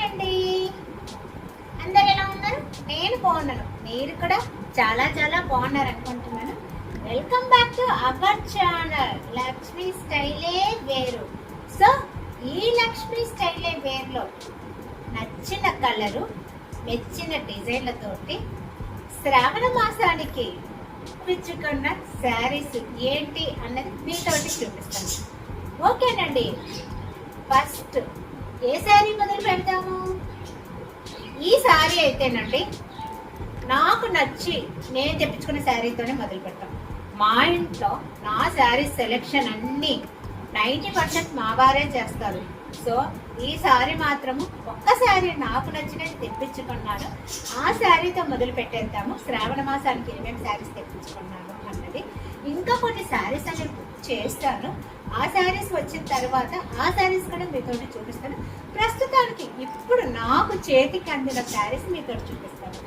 Hi అండి. అందరు ఎలా ఉన్నారు? నేను బాగున్నాను. మీరు కూడా చాలా చాలా బాగున్నారు అనుకుంటున్నాను. Welcome back to our channel Lakshmi స్టైలే వేరు. సో ఈ లక్ష్మి స్టైలే వేర్లో నచ్చిన కలరు మెచ్చిన డిజైన్లతోటి శ్రావణ మాసానికి పిచ్చుకున్న శారీస్ ఏంటి అన్నది మీతోటి చూపిస్తాను. ఓకేనండి. ఫస్ట్ ఏ శారీ మొదలు పెడతాము? ఈ శారీ అయితేనండి నాకు నచ్చి నేను తెప్పించుకున్న శారీతోనే మొదలు పెడతాం. మా ఇంట్లో నా శారీ సెలెక్షన్ అన్నీ నైంటీ పర్సెంట్ మా వారే చేస్తారు. సో ఈ శారీ మాత్రము ఒక్క శారీ నాకు నచ్చినది తెప్పించుకున్నాను. ఆ శారీతో మొదలు పెట్టేద్దాము. శ్రావణ మాసానికి ఏమేమి శారీస్ తెప్పించుకున్నాను అన్నది. ఇంకా కొన్ని శారీస్ అనేవి బుక్ చేస్తాను. ఆ శారీస్ వచ్చిన తర్వాత ఆ శారీస్ కూడా మీతో చూపిస్తాను. ప్రస్తుతానికి ఇప్పుడు నాకు చేతికి అందిన శారీస్ మీతో చూపిస్తాను.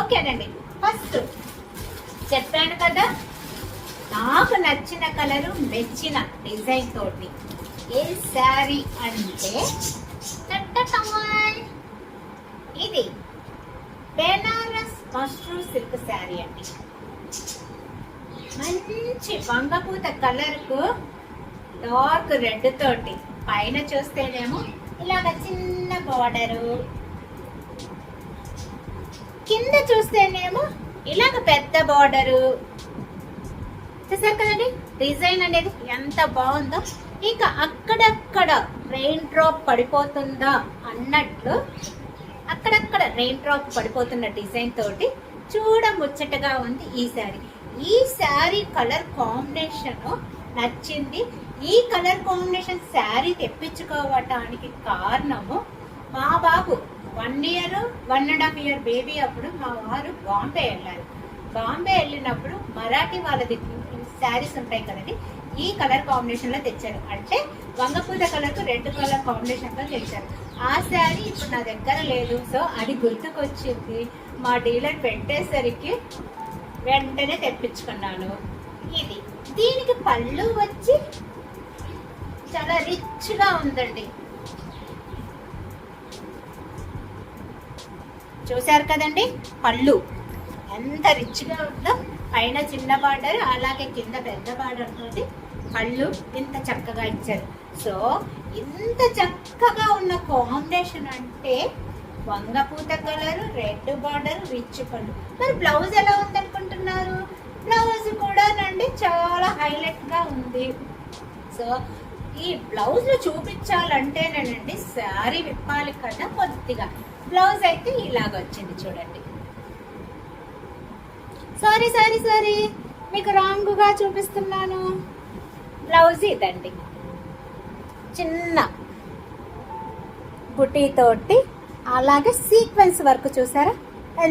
ఓకేనండి. ఫస్ట్ చెప్పాను కదా నాకు నచ్చిన కలరు మెచ్చిన డిజైన్ తోటి ఏ శారీ అంటే ఇది బెనారస్ మష్రూమ్ సిల్క్ శారీ అండి. మంచి వంగపూత కలర్కు డార్క్ రెడ్ తోటి. పైన చూస్తేనేమో ఇలాగ చిన్న బార్డరు. కింద చూస్తేనేమో ఇలాగ పెద్ద బార్డరు. చూసారు కదండి? డిజైన్ అనేది ఎంత బాగుందో. ఇంకా అక్కడక్కడ రెయిన్ డ్రాప్ పడిపోతుందా అన్నట్లు అక్కడక్కడ రెయిన్ డ్రాప్ పడిపోతున్న డిజైన్ తోటి చూడ ముచ్చటగా ఉంది ఈ శారీ. ఈ శారీ కలర్ కాంబినేషన్ నచ్చింది. ఈ కలర్ కాంబినేషన్ శారీ తెప్పించుకోవటానికి కారణము మా బాబు one year one and half year baby అప్పుడు మా వారు బాంబే వెళ్ళారు. బాంబే వెళ్ళినప్పుడు మరాఠీ వాళ్ళది శారీస్ ఉంటాయి కదండి ఈ కలర్ కాంబినేషన్లో తెచ్చారు. అంటే వంగపూత కలర్కు రెడ్ కలర్ కాంబినేషన్లో తెచ్చారు. ఆ శారీ ఇప్పుడు నా దగ్గర లేదు. సో అది గుర్తుకొచ్చింది. మా డీలర్ పెట్టేసరికి వెంటనే తెప్పించుకున్నాను. ఇది దీనికి పళ్ళు వచ్చి చాలా రిచ్గా ఉందండి. చూశారు కదండి? పళ్ళు. ఎంత రిచ్గా ఉందో. పైన చిన్న బార్డర్ అలాగే కింద పెద్ద బార్డర్ తోటి పళ్ళు ఇంత చక్కగా ఇచ్చారు. సో ఇంత చక్కగా ఉన్న కాంబినేషన్ అంటే వంగపూత కలర్ రెడ్ బార్డర్ రిచ్ పళ్ళు. మరి బ్లౌజ్ ఎలా ఉందనుకుంటున్నారు? బ్లౌజ్ కూడా నండి చాలా హైలైట్గా ఉంది. సో ఈ బ్లౌజ్ చూపించాలంటేనేనండి శారీ విప్పాలి కదా కొద్దిగా. బ్లౌజ్ అయితే ఇలాగ వచ్చింది చూడండి. సారీ సారీ సారీ మీకు రాంగుగా చూపిస్తున్నాను. బ్లౌజ్ ఇదండి. చిన్న బుటీతోటి అలాగే సీక్వెన్స్ వర్క్ చూసారా?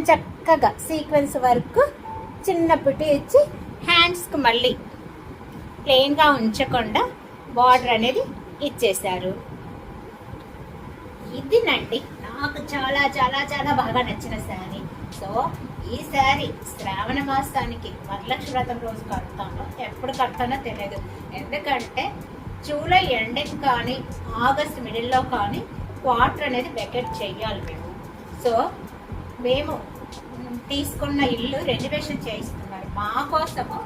చక్కగా సీక్వెన్స్ వర్క్ చిన్న బుటీ ఇచ్చి హ్యాండ్స్కి మళ్ళీ ప్లెయిన్గా ఉంచకుండా బార్డర్ అనేది ఇచ్చేశారు. ఇదినండి నాకు చాలా చాలా చాలా బాగా నచ్చిన శారీ. సో ఈ శారీ శ్రావణ మాసానికి వరలక్ష్మి వ్రతం రోజు కడతానో ఎప్పుడు కడతానో తెలియదు. ఎందుకంటే జూలై ఎండింగ్ కానీ ఆగస్ట్ మిడిల్లో కానీ క్వార్టర్ అనేది వెకెట్ చేయాలి మేము. సో మేము తీసుకున్న ఇల్లు రెనోవేషన్ చేయిస్తున్నారు. మా కోసము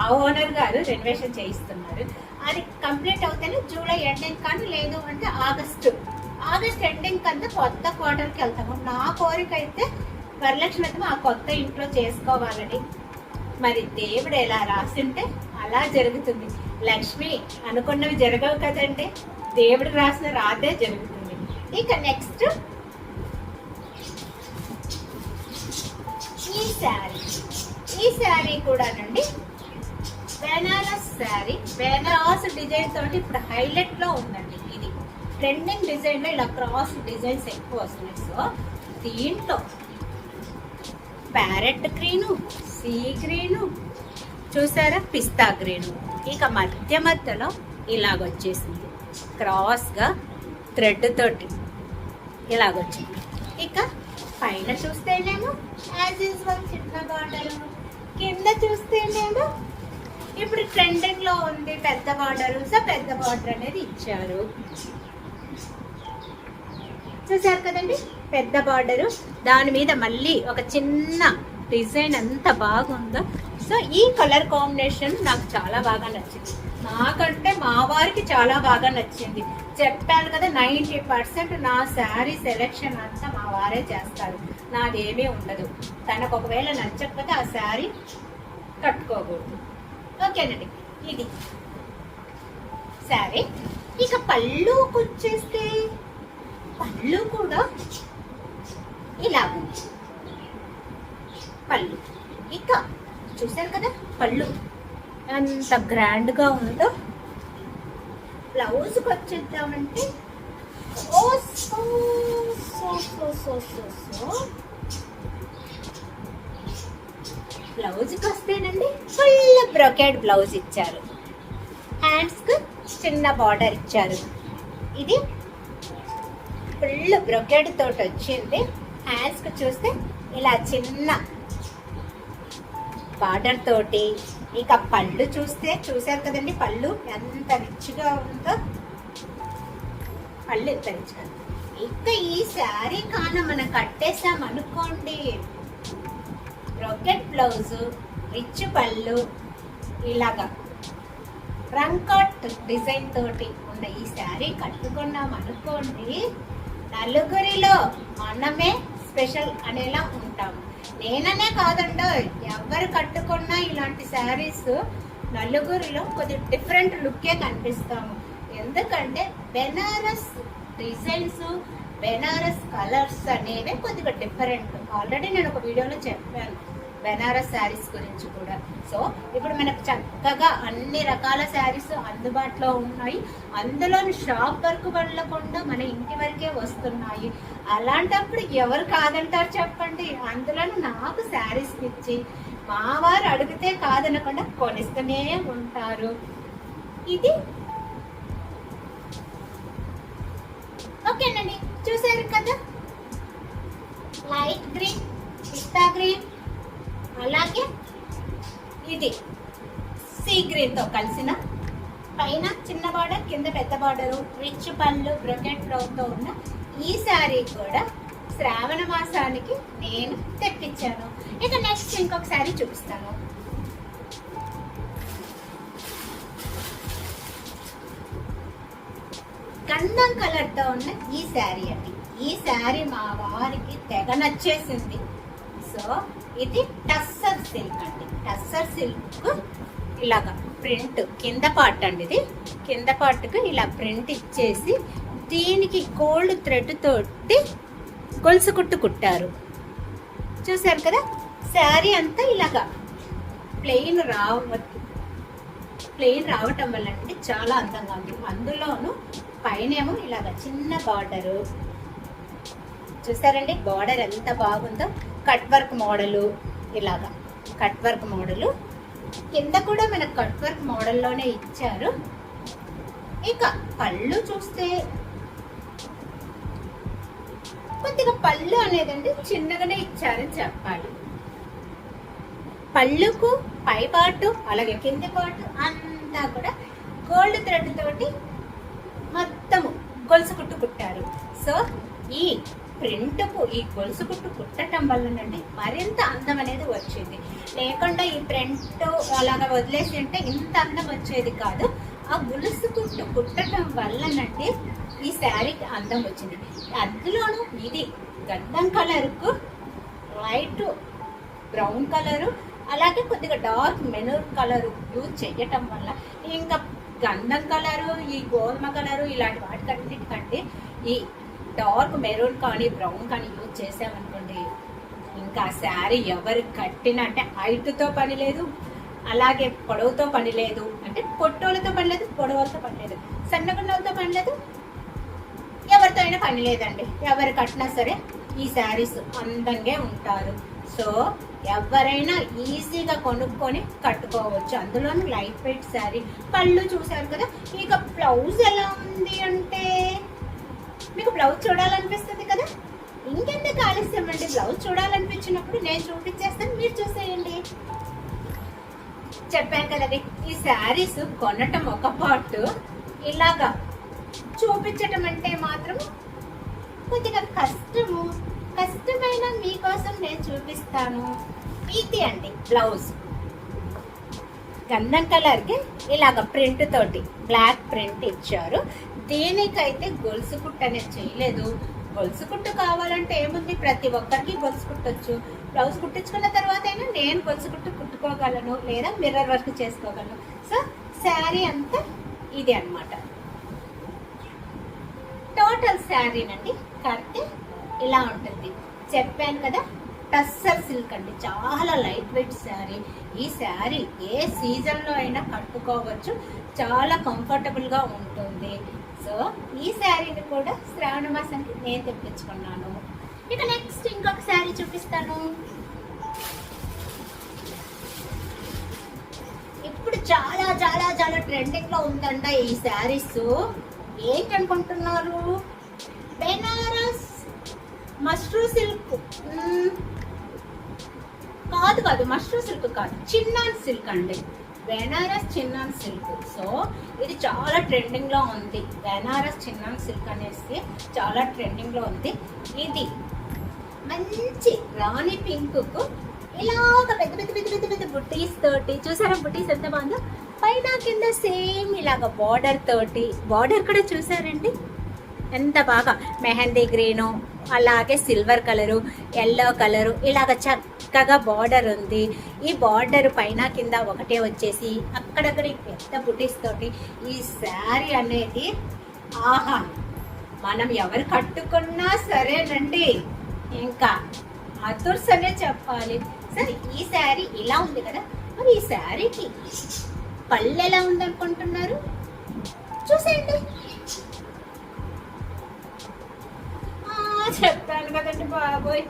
ఆ ఓనర్ గారు రెనోవేషన్ చేయిస్తున్నారు. అది కంప్లీట్ అవుతేనే జూలై ఎండింగ్ కానీ లేదు అంటే ఆగస్టు. ఆగస్ట్ ఎండింగ్ కంటే కొత్త క్వార్టర్కి వెళ్తాము నా కోరిక అయితే వరలక్ష్మి అయితే ఆ కొత్త ఇంట్లో చేసుకోవాలని. మరి దేవుడు ఎలా రాసింటే అలా జరుగుతుంది. లక్ష్మి అనుకున్నవి జరగవు కదండి. దేవుడు రాసిన రాతే జరుగుతుంది. ఇక నెక్స్ట్. ఈ శారీ. ఈ శారీ కూడానండి బెనారస్ శారీ బెనారస్ డిజైన్ తోటి ఇప్పుడు హైలైట్లో ఉందండి ఇది. ట్రెండింగ్ డిజైన్లో ఇలా క్రాస్ డిజైన్స్ ఎక్కువ వస్తున్నాయి. సో దీంట్లో ప్యారెట్ గ్రీను సీ గ్రీను చూసారా? పిస్తా గ్రీను ఇక మధ్య మధ్యలో ఇలాగొచ్చేసింది. క్రాస్గా థ్రెడ్ తోటి ఇలాగొచ్చింది. ఇక పైన చూస్తేనేమో యాజ్ యూజువల్ చిన్న బార్డర్ కింద చూస్తేనేమో ఇప్పుడు ట్రెండింగ్లో ఉంది పెద్ద బార్డర్ సో పెద్ద బార్డర్ అనేది ఇచ్చారు. చూసారు కదండి? పెద్ద బార్డరు దాని మీద మళ్ళీ ఒక చిన్న డిజైన్ ఎంత బాగుందో. సో ఈ కలర్ కాంబినేషన్ నాకు చాలా బాగా నచ్చింది. నాకంటే మా వారికి చాలా బాగా నచ్చింది. చెప్పాను కదా నైంటీ పర్సెంట్ నా శారీ సెలెక్షన్ అంతా మా వారే చేస్తారు. నాదేమీ ఉండదు. తనకు ఒకవేళ నచ్చకపోతే ఆ శారీ కట్టుకోకూడదు. ఓకేనండి ఇది. సరే. ఇక పళ్ళుకి వచ్చేస్తే పళ్ళు కూడా ఇలా ఉంది. పళ్ళు. ఇక చూసారు కదా పళ్ళు. ఎంత గ్రాండ్గా ఉందో. బ్లౌజ్కి వచ్చేద్దామంటే. ఓ so so so so so so. బ్లౌజ్కి వస్తేనండి ఫుల్ బ్రొకెట్ బ్లౌజ్ ఇచ్చారు. హ్యాండ్స్కు చిన్న బార్డర్ ఇచ్చారు. ఇది ఫుల్ బ్రొకెట్ తోటి వచ్చింది. హ్యాండ్స్కి చూస్తే ఇలా చిన్న బార్డర్ తోటి ఇక పళ్ళు చూస్తే చూసారు కదండి పళ్ళు? ఎంత రిచ్గా ఉందో. పళ్ళు ఎంత రిచ్గా ఇంకా ఇక ఈ శారీ కాన మనం కట్టేసాం అనుకోండి రొకెట్ బ్లౌజ్ రిచ్ పళ్ళు ఇలాగా. రంకట్ డిజైన్ తోటి ఉన్న ఈ శారీ కట్టుకున్నాం అనుకోండి నలుగురిలో మనమే స్పెషల్ అనేలా ఉంటాం. నేననే కాదండో ఎవరు కట్టుకున్నా ఇలాంటి శారీస్ నలుగురిలో కొద్ది డిఫరెంట్ లుక్కే కనిపిస్తాము. ఎందుకంటే బెనారస్ డిజైన్స్ బెనారస్ కలర్స్ అనేవి కొద్దిగా డిఫరెంట్ ఆల్రెడీ నేను ఒక వీడియోలో చెప్పాను. బెనారస్ శారీస్ గురించి కూడా. సో ఇప్పుడు మనకు చక్కగా అన్ని రకాల శారీస్ అందుబాటులో ఉన్నాయి. అందులో షాప్ వరకు వెళ్ళకుండా మన ఇంటి వరకే వస్తున్నాయి. అలాంటప్పుడు ఎవరు కాదంటారు చెప్పండి? అందులో నాకు శారీస్ ఇచ్చి మా వారు అడిగితే కాదనకుండా కొనిస్తూనే ఉంటారు. ఇది. ఓకేనండి. చూసారు కదా? Light green. సీ కలిసిన పైన చిన్న బార్డర్ కింద పెద్ద బార్డరు రిచ్ పళ్ళు బ్రొకెట్తో ఉన్న ఈ శారీ కూడా శ్రావణ మాసానికి నేను తెప్పించాను. ఇక నెక్స్ట్ ఇంకొక శారీ చూపిస్తాను. గంధం కలర్తో ఉన్న ఈ శారీ అండి. ఈ శారీ మా వారికి తెగ నచ్చేసింది. సో ఇది టస్సర్ సిల్క్ అండి. టస్సర్ సిల్క్ ఇలాగా. ప్రింట్ కింద పార్ట్ అండి ఇది. కింద పార్ట్కి ఇలా ప్రింట్ ఇచ్చేసి దీనికి గోల్డ్ థ్రెడ్ తోటి గొలుసు కుట్టు కుట్టారు. చూసారు కదా? శారీ అంతా ఇలాగా ప్లెయిన్ రావచ్చు ప్లెయిన్ రావటం వల్ల అంటే చాలా అందంగా ఉంది. అందులోనూ పైనేమో ఇలాగ చిన్న బార్డరు చూసారండి బార్డర్ ఎంత బాగుందో. కట్ వర్క్ మోడలు ఇలాగా. కట్ వర్క్ మోడలు కింద కూడా మనకు కట్ వర్క్ మోడల్లోనే ఇచ్చారు. ఇక పళ్ళు చూస్తే కొద్దిగా పళ్ళు అనేదండి చిన్నగానే ఇచ్చారని చెప్పాలి. పళ్ళుకు పై పాటు అలాగే కింది పాటు అంతా కూడా గోల్డ్ థ్రెడ్ తోటి మొత్తము గొలుసు కుట్టు కుట్టారు. సో ఈ ప్రింట్కు ఈ గొలుసు కుట్టు కుట్టడం వల్లనండి మరింత అందం అనేది వచ్చింది. లేకుండా ఈ ప్రింట్ అలాగా వదిలేసి అంటే ఇంత అందం వచ్చేది కాదు. ఆ గొలుసు కుట్టు కుట్టడం వల్లనండి ఈ శారీకి అందం వచ్చింది. అందులోనూ ఇది గంధం కలర్కు లైట్ బ్రౌన్ కలరు అలాగే కొద్దిగా డార్క్ మెనూర్ కలర్ యూజ్ చేయటం వల్ల ఇంకా గంధం కలరు ఈ గోధుమ కలరు ఇలాంటి వాటికన్నిటికంటే ఈ డార్క్ మెరూన్ కానీ బ్రౌన్ కానీ యూజ్ చేసామనుకోండి ఇంకా శారీ ఎవరు కట్టిన అంటే హైట్తో పని లేదు అలాగే పొడవుతో పని లేదు అంటే పొట్టోళ్ళతో పని లేదు పొడవులతో పని లేదు సన్నగుండలతో పని లేదు ఎవరితో అయినా పని లేదండి. ఎవరు కట్టినా సరే ఈ శారీస్ అందంగా ఉంటారు. సో ఎవరైనా ఈజీగా కొనుక్కొని కట్టుకోవచ్చు. అందులోనూ లైట్ వెయిట్ శారీ. పళ్ళు చూశారు కదా ఇక బ్లౌజ్ ఎలా ఉంది అంటే మీకు బ్లౌజ్ చూడాలనిపిస్తుంది కదా? ఇంకెందుకు ఆలస్యం అండి? బ్లౌజ్ చూడాలనిపించినప్పుడు నేను చూపించేస్తాను మీరు చూసేయండి. చెప్పాను కదండి ఈ శారీస్ కొనటం ఒక పార్ట్. ఇలాగా చూపించటం అంటే మాత్రం కొద్దిగా కష్టము. కష్టమైన మీకోసం నేను చూపిస్తాను. ఇది అండి బ్లౌజ్. గంధం కలర్కి ఇలాగ ప్రింట్ తోటి బ్లాక్ ప్రింట్ ఇచ్చారు. దీనికైతే గొలుసు కుట్టు అనేది చేయలేదు గొలుసు కుట్టు కావాలంటే ఏముంది? ప్రతి ఒక్కరికి గొలుసు కుట్టొచ్చు. బ్లౌజ్ కుట్టించుకున్న తర్వాత అయినా నేను గొలుసు కుట్టు కుట్టుకోగలను లేదా మిర్రర్ వర్క్ చేసుకోగలను. సో శారీ అంతా ఇది అన్నమాట. టోటల్ శారీనండి కడితే ఇలా ఉంటుంది. చెప్పాను కదా టస్సర్ సిల్క్ అండి. చాలా లైట్ వెయిట్ శారీ. ఈ శారీ ఏ సీజన్లో అయినా కట్టుకోవచ్చు. చాలా కంఫర్టబుల్గా ఉంటుంది. సో ఈ శారీని కూడా శ్రావణ మాసానికి నేను తెప్పించుకున్నాను. ఇక నెక్స్ట్ ఇంకొక శారీ చూపిస్తాను. ఇప్పుడు చాలా చాలా చాలా ట్రెండింగ్లో ఉందంట ఈ శారీస్. ఏంటనుకుంటున్నారు బెనారస్ మష్రూ సిల్క్. కాదు కాదు మష్రూ సిల్క్ కాదు చిన్నాన్ సిల్క్ అండి. బెనారస్ చిన్నాం సిల్క్ సో ఇది చాలా ట్రెండింగ్లో ఉంది. బెనారస్ చిన్నాం సిల్క్ అనేసి చాలా ట్రెండింగ్లో ఉంది. ఇది మంచి రాణి పింకుకు ఇలాగ పెద్ద పెద్ద పెద్ద పెద్ద పెద్ద బుట్టీస్ తోటి చూసారా బుట్టీస్ ఎంత బాగుందో? పైన కింద సేమ్ ఇలాగ బార్డర్ తోటి బార్డర్ కూడా చూసారండి? ఎంత బాగా మెహందీ గ్రీను అలాగే సిల్వర్ కలరు ఎల్లో కలరు ఇలాగ చక్కగా బార్డర్ ఉంది. ఈ బార్డర్ పైన కింద ఒకటే వచ్చేసి అక్కడక్కడ పెద్ద బుటీస్ తోటి ఈ శారీ అనేది ఆహా! మనం ఎవరు కట్టుకున్నా సరేనండి. ఇంకా అతుర్స్ అనే చెప్పాలి. సరే ఈ శారీ ఇలా ఉంది కదా మరి ఈ శారీకి పళ్ళు ఎలా ఉందనుకుంటున్నారు? చూసేయండి. బాబోయ్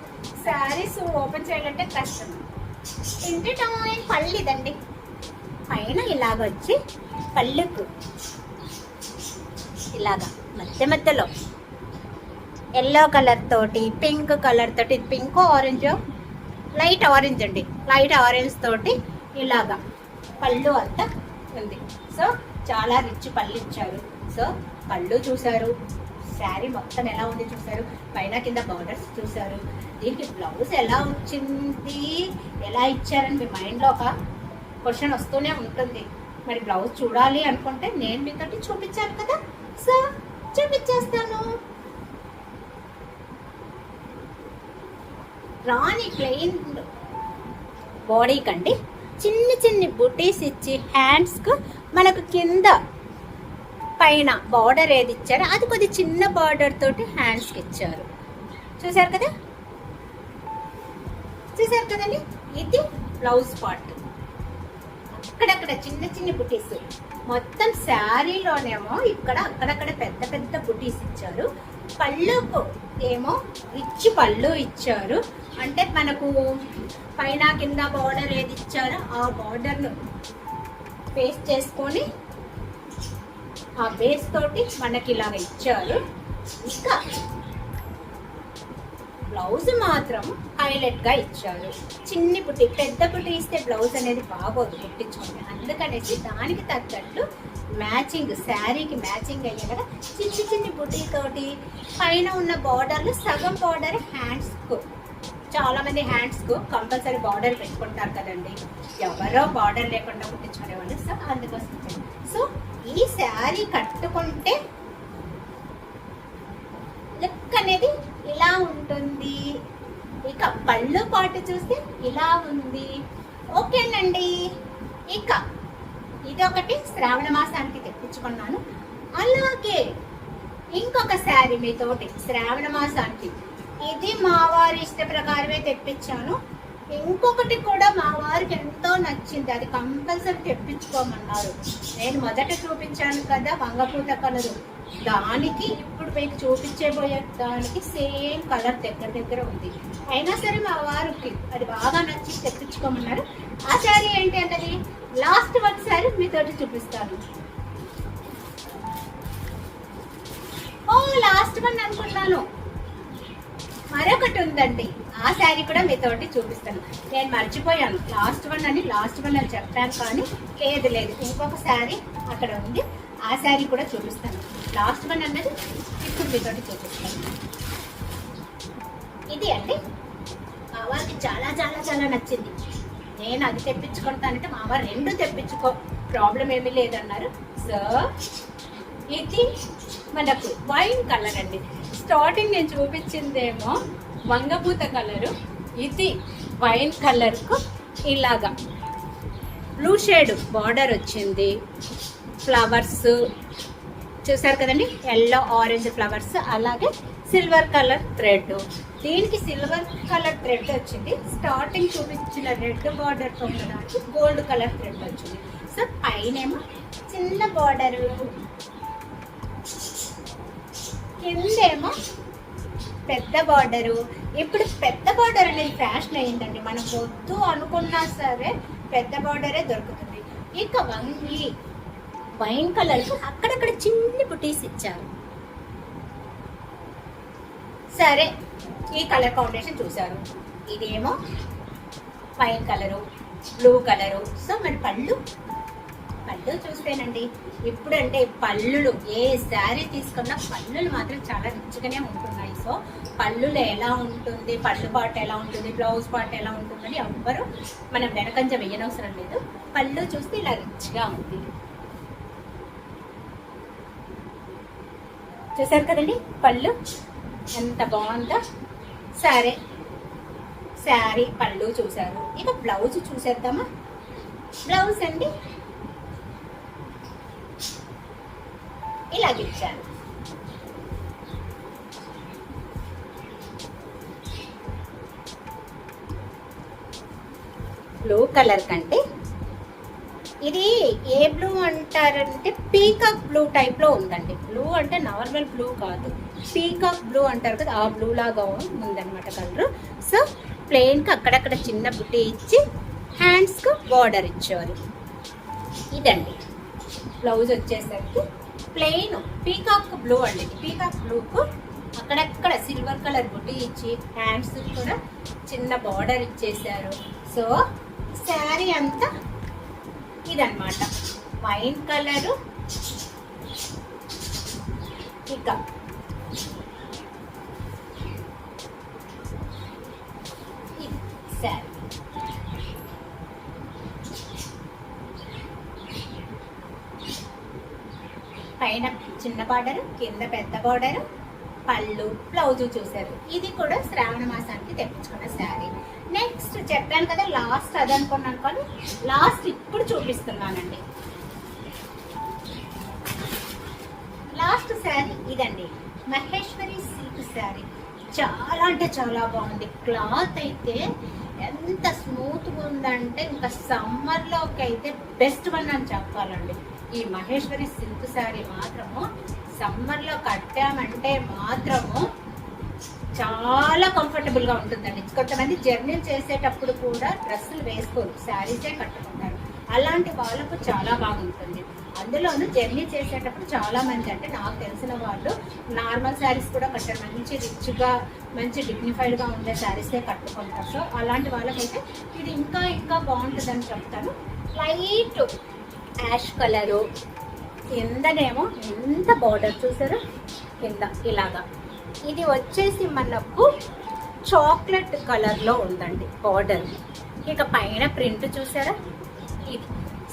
శారీస్ ఓపెన్ చేయాలంటే కష్టం. ఇంటి టైం పళ్ళు ఇదండి. పైన ఇలాగ వచ్చి పళ్ళుకు. ఇలాగా మధ్య మధ్యలో. ఎల్లో కలర్ తోటి పింక్ కలర్ తోటి పింక్ ఆరెంజ్ లైట్ ఆరెంజ్ అండి. లైట్ ఆరెంజ్ తోటి ఇలాగా పళ్ళు అంతా ఉంది. సో చాలా రిచ్ పళ్ళు ఇచ్చారు. సో పళ్ళు చూసారు శారీ మొత్తం ఎలా ఉంది చూసారు పైన కింద బార్డర్స్ చూసారు దీనికి బ్లౌజ్ ఎలా వచ్చింది? ఎలా ఇచ్చారని మీ మైండ్లో ఒక క్వశ్చన్ వస్తూనే ఉంటుంది. మరి బ్లౌజ్ చూడాలి అనుకుంటే నేను మీతోటి చూపించాను కదా? సో చూపించేస్తాను. రాణి ప్లెయిన్ బాడీ కండి చిన్ని చిన్ని బుటీస్ ఇచ్చి హ్యాండ్స్కు మనకు కింద పైన బార్డర్ ఏది ఇచ్చారో అది కొద్ది చిన్న బార్డర్ తోటి హ్యాండ్స్కి ఇచ్చారు. చూసారు కదా? చూసారు కదండి? ఇది బ్లౌజ్ పార్ట్ అక్కడక్కడ చిన్న చిన్న బుటీస్ మొత్తం శారీలోనేమో ఇక్కడ అక్కడక్కడ పెద్ద పెద్ద బుటీస్ ఇచ్చారు. పళ్ళుకు ఏమో రిచ్ పళ్ళు ఇచ్చారు. అంటే మనకు పైన కింద బార్డర్ ఏది ఇచ్చారో ఆ బార్డర్ను పేస్ట్ చేసుకొని ఆ బేస్ తోటి మనకి ఇలాగ ఇచ్చారు. ఇంకా బ్లౌజ్ మాత్రం హైలైట్గా ఇచ్చారు. చిన్ని పుట్టి పెద్ద పుట్టి ఇస్తే బ్లౌజ్ అనేది బాగోదు పుట్టించుకోండి అందుకనేసి దానికి తగ్గట్టు మ్యాచింగ్ శారీకి మ్యాచింగ్ అయ్యే కదా చిన్ని చిన్ని బుట్టి తోటి పైన ఉన్న బార్డర్లు సగం బార్డర్ హ్యాండ్స్కు చాలామంది హ్యాండ్స్కు కంపల్సరీ బార్డర్ పెట్టుకుంటారు కదండి. ఎవరో బార్డర్ లేకుండా కుట్టించుకునే వాళ్ళు సో అందుకోసం సో ఈ శారీ కట్టుకుంటే లుక్ అనేది ఇలా ఉంటుంది. ఇక పళ్ళు పాటు చూస్తే ఇలా ఉంది. ఓకేనండి. ఇక ఇది ఒకటి శ్రావణ మాసానికి తెప్పించుకున్నాను. అలాగే ఇంకొక శారీ మీతోటి శ్రావణ మాసానికి. ఇది మా వారి ఇష్ట ప్రకారమే తెప్పించాను. ఇంకొకటి కూడా మా వారికి ఎంతో నచ్చింది. అది కంపల్సరీ తెప్పించుకోమన్నారు. నేను మొదట చూపించాను కదా వంగపూత కలరు. దానికి ఇప్పుడు మీకు చూపించబోయే దానికి సేమ్ కలర్ దగ్గర దగ్గర ఉంది. అయినా సరే మా వారికి అది బాగా నచ్చి తెప్పించుకోమన్నారు. ఆ శారీ ఏంటి అన్నది లాస్ట్ వన్ శారీ మీతోటి చూపిస్తాను. ఓ లాస్ట్ వన్ అనుకున్నాను. మరొకటి ఉందండి. ఆ శారీ కూడా మీతోటి చూపిస్తాను. నేను మర్చిపోయాను. లాస్ట్ వన్ అని లాస్ట్ వన్ అని చెప్పాను కానీ లేదు లేదు. ఇంకొక శారీ అక్కడ ఉంది. ఆ శారీ కూడా చూపిస్తాను. లాస్ట్ వన్ అన్నది ఇప్పుడు మీతోటి చూపిస్తాను. ఇది అండి. మా వారికి చాలా చాలా చాలా నచ్చింది. నేను అది తెప్పించుకుంటానంటే మా వారు రెండు తెప్పించుకో. ప్రాబ్లం ఏమీ లేదన్నారు. సో ఇది మనకు వైన్ కలర్ అండి. స్టార్టింగ్ నేను చూపించిందేమో వంగపూత కలరు. ఇది వైన్ కలర్కు ఇలాగా. బ్లూ షేడ్ బార్డర్ వచ్చింది. ఫ్లవర్స్ చూసారు కదండి? ఎల్లో ఆరెంజ్ ఫ్లవర్స్ అలాగే సిల్వర్ కలర్ థ్రెడ్ దీనికి సిల్వర్ కలర్ థ్రెడ్ వచ్చింది. స్టార్టింగ్ చూపించిన రెడ్ బార్డర్తో గోల్డ్ కలర్ థ్రెడ్ వచ్చింది. సో పైనేమో చిన్న బార్డర్ కిందేమో పెద్ద బార్డరు. ఇప్పుడు పెద్ద బార్డర్ అనేది ఫ్యాషన్ అయిందండి మనం వద్దు అనుకున్నా సరే పెద్ద బార్డరే దొరుకుతుంది. ఇక వంగి వైన్ కలర్ అక్కడక్కడ చిన్ని బుటీస్ ఇచ్చారు. సరే ఈ కలర్ కాంబినేషన్ చూసారు ఇదేమో wine colour blue colour. So మరి పళ్ళు పళ్ళు చూస్తేనండి. ఇప్పుడంటే పళ్ళులు ఏ శారీ తీసుకున్నా పళ్ళులు మాత్రం చాలా రిచ్గానే ఉంటున్నాయి. సో పళ్ళులు ఎలా ఉంటుంది పళ్ళు పాట ఎలా ఉంటుంది బ్లౌజ్ పాట ఎలా ఉంటుందని ఎవ్వరు మనం వెనకంజ వేయనవసరం లేదు. పళ్ళు చూస్తే ఇలా రిచ్గా ఉంది. చూసారు కదండి? పళ్ళు ఎంత బాగుందో. సరే. శారీ పళ్ళు చూసారు ఇక బ్లౌజ్ చూసేద్దామా? బ్లౌజ్ అండి. ఇలాగ ఇచ్చారు బ్లూ కలర్ కంటే ఇది ఏ బ్లూ అంటారంటే పీకాక్ బ్లూ టైప్లో ఉందండి. బ్లూ అంటే నార్మల్ బ్లూ కాదు. పీకాక్ బ్లూ అంటారు కదా ఆ బ్లూ లాగా ఉందన్నమాట కలర్. సో ప్లెయిన్కి అక్కడక్కడ చిన్న బుట్టి ఇచ్చి హ్యాండ్స్కు బార్డర్ ఇచ్చారు ఇదండి. బ్లౌజ్ వచ్చేసరికి ప్లెయిన్ పీకాక్ బ్లూ అండి. పీకాక్ బ్లూకు అక్కడక్కడ సిల్వర్ కలర్ బుట్టి ఇచ్చి హ్యాండ్స్ కూడా చిన్న బార్డర్ ఇచ్చేసారు సో శారీ అంతా ఇదన్నమాట. Wine colour peacock. పైన చిన్న బార్డర్ కింద పెద్ద బార్డర్ పళ్ళు బ్లౌజు చూసారు ఇది కూడా శ్రావణ మాసానికి తెప్పించుకున్న శారీ నెక్స్ట్ చెప్పాను కదా లాస్ట్ అది అనుకున్నాను కానీ లాస్ట్ ఇప్పుడు చూపిస్తున్నానండి. లాస్ట్ శారీ ఇదండి. మహేశ్వరి సిల్క్ శారీ చాలా అంటే చాలా బాగుంది. క్లాత్ అయితే ఎంత స్మూత్గా ఉందంటే ఇంకా సమ్మర్లోకి అయితే బెస్ట్ వన్ అని చెప్పాలండి. ఈ మహేశ్వరి సిల్క్ శారీ మాత్రము సమ్మర్లో కట్టామంటే మాత్రము చాలా కంఫర్టబుల్గా ఉంటుందండి. కొంతమంది జర్నీలు చేసేటప్పుడు కూడా డ్రెస్సులు వేసుకోరు శారీసే కట్టుకుంటారు. అలాంటి వాళ్ళకు చాలా బాగుంటుంది. అందులోనూ జర్నీ చేసేటప్పుడు చాలామంది అంటే నాకు తెలిసిన వాళ్ళు నార్మల్ శారీస్ కూడా కట్టారు. మంచి రిచ్గా మంచి డిగ్నిఫైడ్గా ఉండే శారీసే కట్టుకుంటారు. సో అలాంటి వాళ్ళకైతే ఇది ఇంకా ఇంకా బాగుంటుందని చెప్తాను. Light ash colour. కిందనేమో ఎంత బార్డర్ చూసారా? కింద ఇలాగా. ఇది వచ్చేసి మనకు చాక్లెట్ కలర్లో ఉందండి బార్డర్. ఇక పైన ప్రింట్ చూసారా? ఇది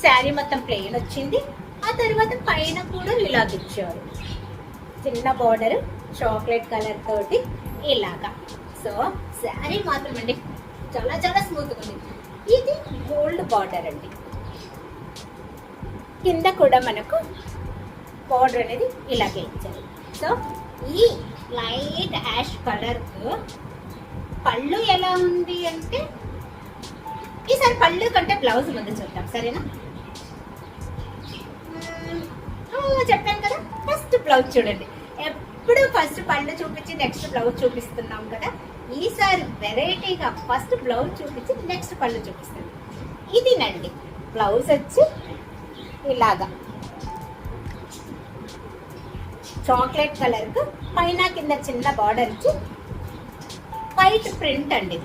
శారీ మొత్తం ప్లెయిన్ వచ్చింది. ఆ తర్వాత పైన కూడా ఇలాగ ఇచ్చారు. చిన్న బార్డర్ చాక్లెట్ కలర్ తోటి ఇలాగా. సో శారీ మాత్రం అండి చాలా చాలా స్మూత్గా ఉంది. ఇది గోల్డ్ బార్డర్ అండి. కింద కూడా మనకు పౌడర్ అనేది ఇలాగే ఇచ్చారు సో ఈ లైట్ యాష్ కలర్కు పళ్ళు ఎలా ఉంది అంటే ఈసారి పళ్ళు కంటే బ్లౌజ్ ముందు చూద్దాం సరేనా? చెప్పాను కదా ఫస్ట్ బ్లౌజ్ చూడండి. ఎప్పుడు ఫస్ట్ పళ్ళు చూపించి నెక్స్ట్ బ్లౌజ్ చూపిస్తున్నాం కదా ఈసారి వెరైటీగా ఫస్ట్ బ్లౌజ్ చూపించి నెక్స్ట్ పళ్ళు చూపిస్తాను. ఇదినండి బ్లౌజ్ వచ్చి ఇలాగా. చాక్లెట్ కలర్కు పైన కింద చిన్న బార్డర్ ఇచ్చి వైట్ ప్రింట్ అండి.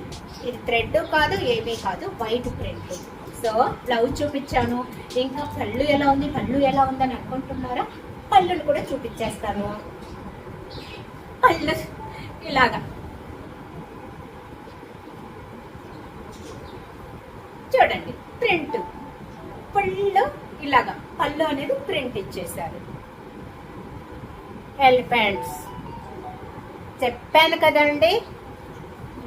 ఇది థ్రెడ్ కాదు ఏమీ కాదు వైట్ ప్రింట్ సో బ్లౌజ్ చూపించాను. ఇంకా పళ్ళు ఎలా ఉంది పళ్ళు ఎలా ఉందని అనుకుంటున్నారా? పళ్ళును కూడా చూపించేస్తాను. పళ్ళు ఇలాగా. చూడండి. ఇలాగా పళ్ళు అనేది ప్రింట్ ఇచ్చేసారు ఎలిఫెంట్స్ చెప్పాను కదండి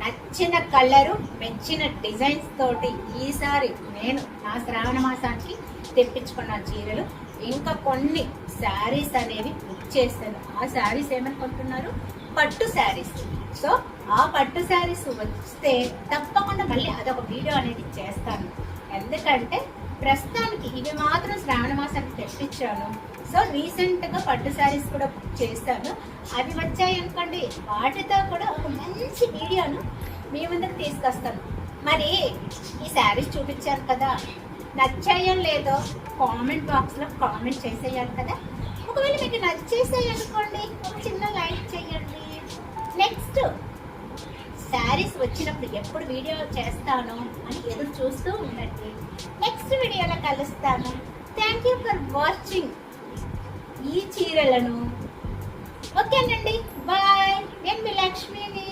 నచ్చిన కలరు మెచ్చిన డిజైన్స్ తోటి ఈసారి నేను నా శ్రావణ మాసానికి తెప్పించుకున్న చీరలు ఇంకా కొన్ని శారీస్ అనేవి బుక్ చేస్తాను ఆ శారీస్ ఏమనుకుంటున్నారు పట్టు శారీస్. సో ఆ పట్టు శారీస్ వస్తే తప్పకుండా మళ్ళీ అదొక వీడియో అనేది చేస్తాను. ఎందుకంటే ప్రస్తుతానికి ఇవి మాత్రం శ్రావణ మాసానికి తెప్పించాను. సో రీసెంట్గా పట్టు శారీస్ కూడా బుక్ చేశాను. అవి వచ్చాయి అనుకోండి వాటితో కూడా ఒక మంచి వీడియోను మీ ముందుకు తీసుకొస్తాను. మరి ఈ శారీస్ చూపించాను కదా నచ్చాయో లేదో కామెంట్ బాక్స్లో కామెంట్ చేసేయాలి కదా. ఒకవేళ మీకు నచ్చేసాయి అనుకోండి ఒక చిన్న లైక్ చేయండి. నెక్స్ట్ శారీస్ వచ్చినప్పుడు ఎప్పుడు వీడియో చేస్తాను అని ఎదురు చూస్తూ ఉండండి. నెక్స్ట్ వీడియోలో కలుస్తాను. థ్యాంక్ యూ ఫర్ వాచింగ్ ఈ చీరలను. ఓకేనండి బాయ్ నేను మీ లక్ష్మిని.